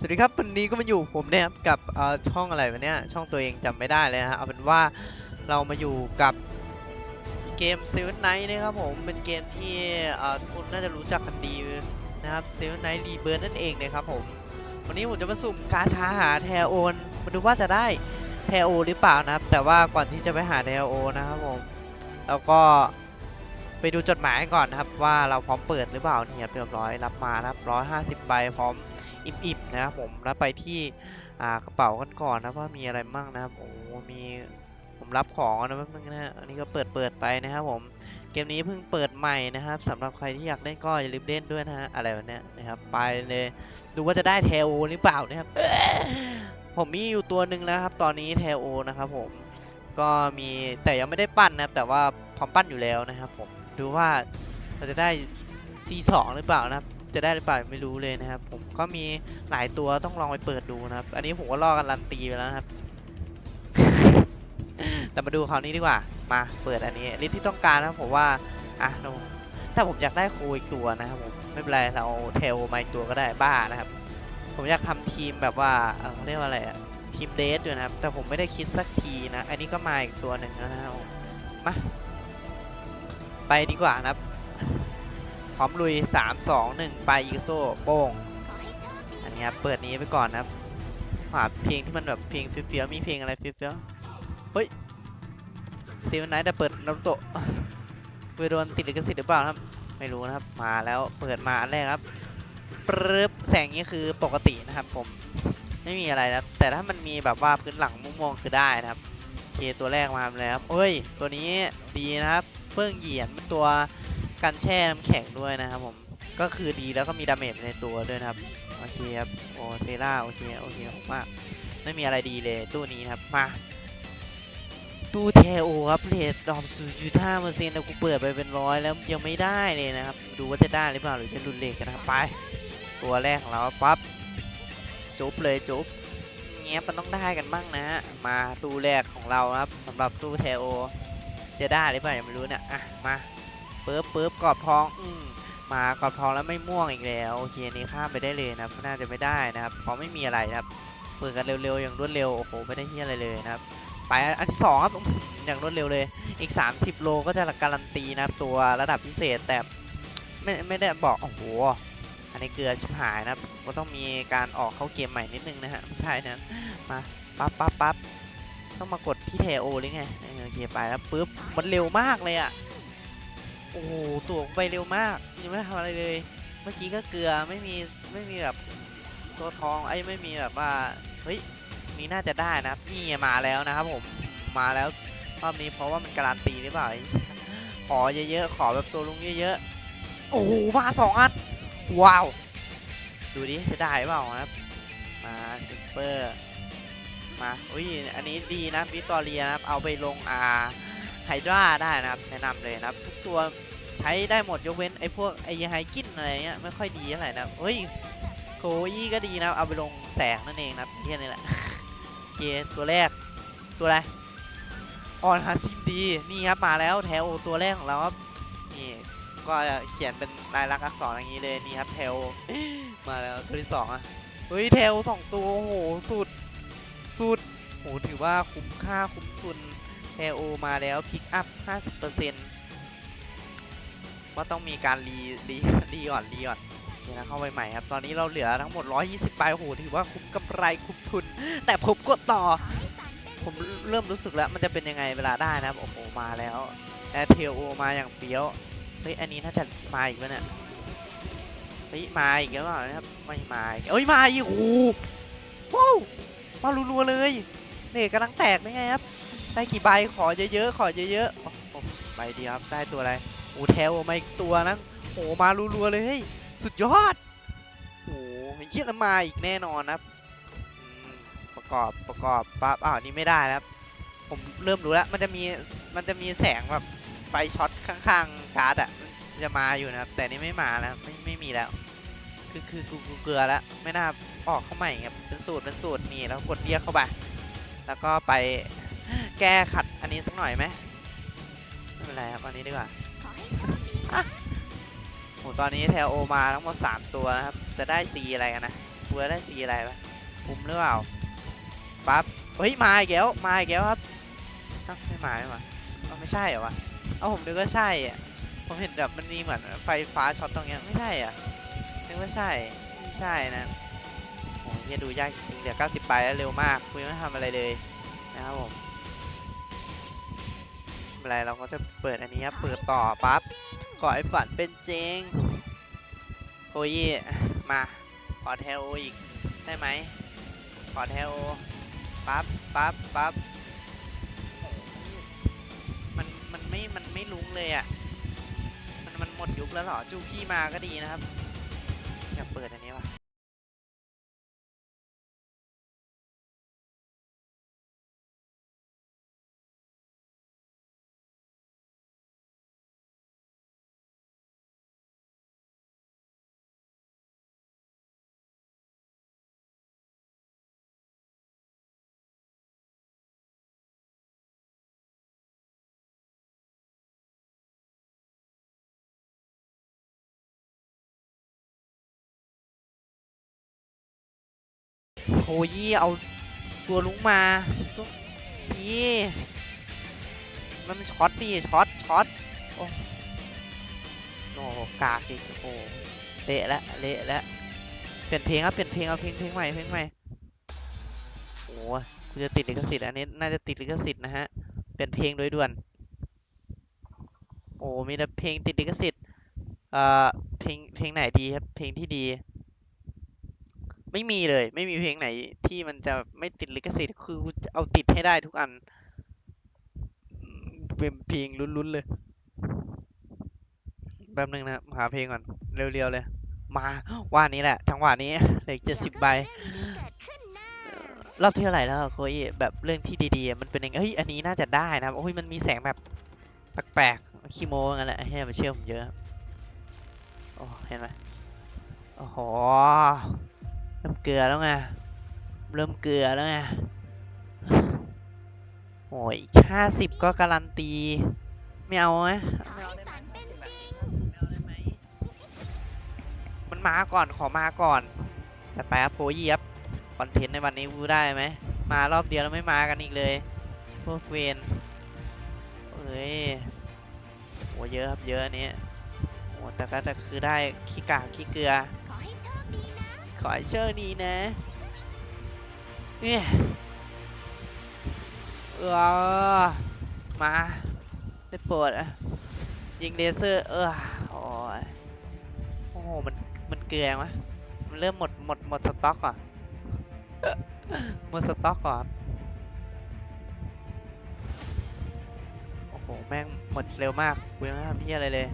สวัสดีครับวันนี้ก็มาอยู่ผมเนี่ยกับช่องอะไรวะเนี่ยช่องตัวเองจำไม่ได้เลยนะฮะเอาเป็นว่าเรามาอยู่กับเกม Seven Night นะครับผมเป็นเกมที่ทุกคนน่าจะรู้จักกันดีนะครับ Seven Night Rebirth นั่นเองนะครับผมวันนี้ผมจะมาสุ่มกาชาหาแทโอนมาดูว่าจะได้แทโอหรือเปล่านะครับ แต่ว่าก่อนที่จะไปหาแทโอนะครับผมแล้วก็ไปดูจดหมายก่อนนะครับว่าเราพร้อมเปิดหรือเปล่าเนี่ยเรียบร้อยรับมานะครับร้อยห้าสิบใบพร้อม อิ่มๆนะครับผมแล้วไปที่อ่ากระเป๋ากันก่อนนะว่ามีอะไรมั่งนะครับโอ้มีผมรับของนะแป๊บนึงนะฮะอันนี้ก็เปิดเปิดไปนะครับผมเกมนี้เพิ่งเปิดใหม่นะครับสำหรับใครที่อยากเล่นก็อย่าลืมเล่นด้วยนะฮะอะไรวะเนี่ยนะครับไปเลยดูว่าจะได้เทโอหรือเปล่านะครับผมมีอยู่ตัวหนึ่งแล้วครับตอนนี้เทโอนะครับผมก็มีแต่ยังไม่ได้ปั้นนะครับแต่ว่าพร้อมปั้นอยู่แล้วนะครับผมดูว่าเราจะได้ C2 หรือเปล่านะครับ จะได้หรือเปล่าไม่รู้เลยนะครับ ผมก็มีหลายตัวต้องลองไปเปิดดูนะครับ อันนี้ผมก็ลอกกันรันตีไปแล้วนะครับ แต่มาดูคราวนี้ดีกว่า มาเปิดอันนี้ลิสที่ต้องการนะผมว่าอะถ้าผมอยากได้โคอีกตัวนะครับผมไม่เป็นไรเราเทลมาอีกตัวก็ได้บ้านะครับ ผมอยากทำทีมแบบว่าเขาเรียกว่าอะไรอะทีมเดทด้วยนะครับ แต่ผมไม่ได้คิดสักทีนะ อันนี้ก็มาอีกตัวหนึ่งแล้วนะครับมมาไปดีกว่านะครับ พร้อมลุย 3 2 1 ไปอีกโซ่โป้ง อันนี้ครับ เปิดนี้ไปก่อนนะครับหาเพลงที่มันแบบเพลงเฟี้ยวๆมีเพลงอะไรเฟี้ยวๆเฮ้ยซีวันไหนแต่เปิดน้ำโตะเพื่อโดนติดลิขสิทธิ์หรือเปล่าครับ ไม่รู้นะครับ มาแล้วเปิดมาอันแรกครับปรึบแสงนี้คือปกตินะครับผมไม่มีอะไรนะแต่ถ้ามันมีแบบว่าพื้นหลังม่วงๆคือได้นะครับเคตัวแรกมาแล้วครับเอ้ย ตัวนี้ดีนะครับเพิ่งเหยียนเป็นตัว กันแช่น้ำแข็งด้วยนะครับผมก็คือดีแล้วก็มีดาเมจในตัวด้วยนะครับโอเคครับโอเซล่าโอเคโอเคมากไม่มีอะไรดีเลยตู้นี้นะครับมาตู้เทโอครับเรทดอก0.5เปอร์เซ็นต์แต่กูเปิดไปเป็นร้อยแล้วยังไม่ได้เลยนะครับ ดูว่าจะได้หรือเปล่าหรือจะรุนเลทกันนะครับไป ตัวแรกของเราปั๊บจบเลยจบเงี้ยมันต้องได้กันบ้างนะฮะมาตู้แรกของเรานะครับสำหรับตู้เทโอจะได้หรือเปล่ายังไม่รู้เนี่ยอะมา ปึ๊บปึ๊บกรอบทองอืมมากรอบทองแล้วไม่ม่วงอีกแล้วโอเคอันนี้ข้ามไปได้เลยนะครับน่าจะไม่ได้นะครับเพราะไม่มีอะไรนะครับเปิดกันเร็วๆอย่างรวดเร็วโอ้โหไม่ได้เฮียอะไรเลยนะครับไปอันที่สองครับอย่างรวดเร็วเลย อีก 30 โลก็จะการันตีนะครับตัวระดับพิเศษแต่ไม่ไม่ได้บอกโอ้โหอันนี้เกลือชิบหายนะครับก็ต้องมีการออกเข้าเกมใหม่นิดนึงนะฮะไม่ใช่นะมาปั๊บปั๊บปั๊บต้องมากดที่เทโอหรือไงโอเคไปแล้วปุ๊บมันเร็วมากเลยอะ โอ้โหตัวไปเร็วมากยังไม่ทำอะไรเลย เมื่อกี้ก็เกลือไม่มีไม่มีแบบตัวทองไอ้ไม่มีแบบว่าเฮ้ยนี่น่าจะได้นะนี่มาแล้วนะครับผมมาแล้วรอบนี้เพราะว่ามันการันตีหรือเปล่าขอเยอะๆขอแบบตัวลุงเยอะๆโอ้โหมาสองอันว้าวดูดิจะได้เปล่านะครับมาซิปเปอร์มาอุ้ยอันนี้ดีนะวิตอเรียนะครับเอาไปลงอา ไฮดราได้นะครับ แนะนำเลยนะครับ ทุกตัวใช้ได้หมดยกเว้นไอ้พวกไอ้ไฮกินอะไรเงี้ยไม่ค่อยดีเท่าไหร่นะเฮ้ยโคอี้ก็ดีนะเอาไปลงแสงนั่นเองนะครับที่นี่แหละโอเคตัวแรกตัวอะไรออนฮาซิมดีนี่ครับมาแล้วแถวตัวแรกของเราครับนี่ก็เขียนเป็นลายลักษณ์อักษรอย่างนี้เลยนี่ครับแถวมาแล้วตัวที่สองอะเฮ้ยแถวสองตัวโอ้โหสุดสุดโหถือว่าคุ้มค่าคุ้มทุน KO มาแล้วพิกอัพ 50%ว่าต้องมีการรีรีรีก่อนรีก่อนเดี๋ยนะเข้าไปใหม่ครับ ตอนนี้เราเหลือทั้งหมด 120ใบโอ้โหถือว่าคุ้มกำไรคุ้มทุน แต่ผมกดต่อ ผมเริ่มรู้สึกแล้วมันจะเป็นยังไงเวลาได้นะครับโอ้โหมาแล้วแอร์เทลมาอย่างเฟี้ยวเฮ้ยอันนี้น่าจะมาอีกแล้วเนี่ยเฮ้ยมาอีกแล้วเปล่านะครับไม่มาเอ้ยมาอีกโอ้โหว้าวมารัวๆเลยเนี่ยกำลังแตกได้ไงครับ ได้กี่ใบขอเยอะๆขอเยอะๆใบเดียวครับได้ตัวอะไรโอ้เทลมาอีกตัวนะโอ้มารัวๆเลยเฮ้ยสุดยอดโอ้เยี่ยมมาอีกแน่นอนนะครับประกอบประกอบปั๊บอ้าวนี่ไม่ได้นะครับ ผมเริ่มรู้แล้วมันจะมีมันจะมีแสงแบบไฟช็อตข้างๆการ์ดอะจะมาอยู่นะครับ แต่นี่ไม่มาแล้วไม่ไม่มีแล้ว คือคือกูกูเกลือแล้วไม่น่าออกเข้าใหม่ครับเป็นสูตรเป็นสูตรนี่แล้วกดเรียกเข้าไปแล้วก็ไป แก้ขัดอันนี้สักหน่อยไหมไม่เป็นไรครับอันนี้ดีกว่าโหตอนนี้แทลโอมาทั้งหมด3ตัวนะครับ จะได้ C อะไรกันนะกูจะได้สีอะไรปะคุ้มหรือเปล่าปั๊บเฮ้ยมาอีกแล้วมาอีกแล้วครับอ้าวไม่มาไม่มาเอาไม่ใช่เหรอวะเอาผมนึกว่าใช่อะผมเห็นแบบมันมีเหมือนไฟฟ้าช็อตตรงเนี้ยไม่ใช่อะนึกว่าใช่ไม่ใช่นะโอ้ยเหี้ยดูยากจริงๆเหลือ90ใบแล้วเร็วมากกูยังไม่ทำอะไรเลยนะครับผม ไม่เป็นไรเราก็จะเปิดอันนี้ครับเปิดต่อปั๊บขอให้ฝันเป็นจริงโอ้ยมาขอเทลอีกได้ไหมขอเทลปั๊บปั๊บปั๊บมันมันไม่มันไม่ลุ้งเลยอะมันมันหมดยุคแล้วหรอจูพี่มาก็ดีนะครับอยากเปิดอันนี้ว่ะ โอ้ยเอาตัวลุงมาตัวนี่มันช็อตดิช็อตช็อตโอ้โหกากอีกโอ้เละแล้วเละแล้วเปลี่ยนเพลงครับเปลี่ยนเพลงเอาเพลงเพลงใหม่เพลงใหม่โอ้กูจะติดลิขสิทธิ์อันนี้น่าจะติดลิขสิทธิ์นะฮะเปลี่ยนเพลงโดยด่วนโอ้มีแต่เพลงติดลิขสิทธิ์เอ่อเพลงเพลงไหนดีครับเพลงที่ดี ไม่มีเลย ไม่มีเพลงไหนที่มันจะไม่ติดลิขสิทธิ์คือกูจะเอาติดให้ได้ทุกอันอืมเป็นเพลงลุ้นๆเลยแป๊บนึงนะครับหาเพลงก่อนเร็วๆเลย มาว่านี้แหละจังหวะนี้เหลือเจ็ดสิบใบรอบที่เท่าไหร่แล้วอะโคยแบบเรื่องที่ดีๆอะมันเป็นยังไงเฮ้ยอันนี้น่าจะได้นะครับโอ้ยมันมีแสงแบบแปลกๆคีโมงั้นแหละให้มาเชื่อผมเยอะโอ้เห็นไหมโอ้โหเริ่มเกลือแล้วไง เริ่มเกลือแล้วไงโอ้ยห้าสิบก็การันตี ไม่เอาไหมไม่เอาได้ไหม50ไม่เอาได้ไหมมันมาก่อน ขอมาก่อนจะไปครับโฟยีครับ คอนเทนต์ในวันนี้กูได้ไหม มารอบเดียวแล้วไม่มากันอีกเลย พวกเวนเอ้ยโอ้เยอะครับเยอะอันนี้โอ้แต่ก็จะคือได้ขี้กากขี้เกลือ ขอให้โชคดีนะเนี่ยเออมาได้โปรดอะยิงเลเซอร์เออโอ้ยโอ้โหมันมันเกลือไหมะมันเริ่มหมดหมดหมดสต็อกอะหมดสต็อกก่อนโอ้โหแม่งหมดเร็วมากกูยังไม่ทำเพี้ยอะไรเลย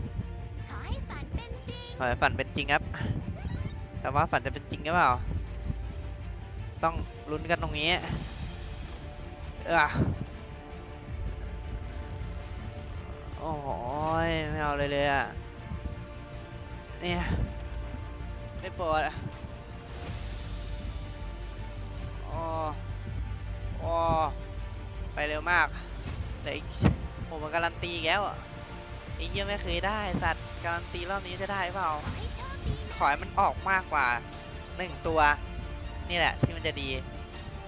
ขอให้ฝันเป็นจริงขอให้ฝันเป็นจริงครับ แต่ว่าฝันจะเป็นจริงหรือเปล่า ต้องลุ้นกันตรงนี้ เออโอ้ยไม่เอาเลยเลยอะ เนี่ยได้โปรดอะโอ้โอ้ไปเร็วมากแต่อีกโอ้มันการันตีอีกแล้วอะไอ้เหี้ยไม่เคยได้สัตัดการันตีรอบนี้จะได้เปล่า ขอให้มันออกมากกว่าหนึ่งตัว นี่แหละที่มันจะดี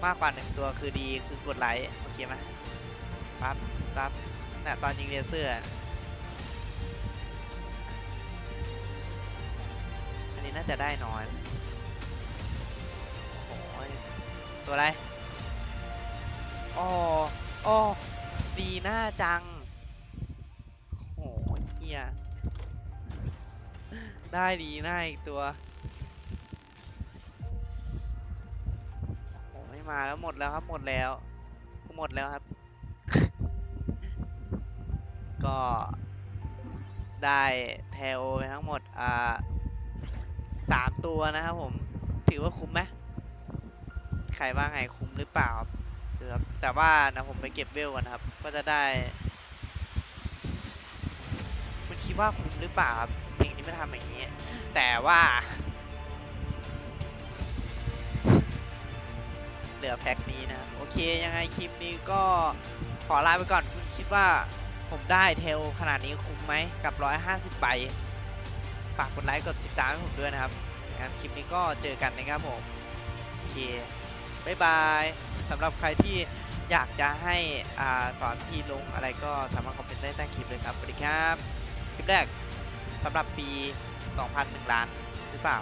มากกว่าหนึ่งตัวคือดีคือกดไลค์โอเคไหมปั๊บปั๊บน่ะตอนยิงเลเซอร์อะอันนี้น่าจะได้น้อยโอ้ยตัวอะไรโอ้โอ้ดีหน้าจังโอ้ยเฮีย ได้ดีหน้าอีกตัวโอ้ไม่มาแล้วหมดแล้วครับหมดแล้ว หมดแล้วครับ ก็ได้เทลไปทั้งหมด อ่าสามตัวนะครับผม ถือว่าคุ้มไหมใครว่าไงคุ้มหรือเปล่าครับหรือครับแต่ว่านะผมไปเก็บเวลก่อนนะครับ ก็จะได้ คิดว่าคุ้มหรือเปล่าครับสิ่งที่ไม่ทำอย่างนี้ แต่ว่า เหลือแพ็กนี้นะ โอเค ยังไงคลิปนี้ก็ขอลาไปก่อนคุณคิดว่าผมได้เทลขนาดนี้คุ้มไหมกับ 150ใบฝากกดไลค์กดติดตามให้ผมด้วยนะครับงานคลิปนี้ก็เจอกันนะครับผม โอเคบายบายสำหรับใครที่อยากจะให้อสอนพี่ลงอะไรก็สามารถคอมเมนต์ได้ใต้คลิปเลยครับสวัสดีครับ คลิปแรกสำหรับปี 2001 ล้านหรือเปล่า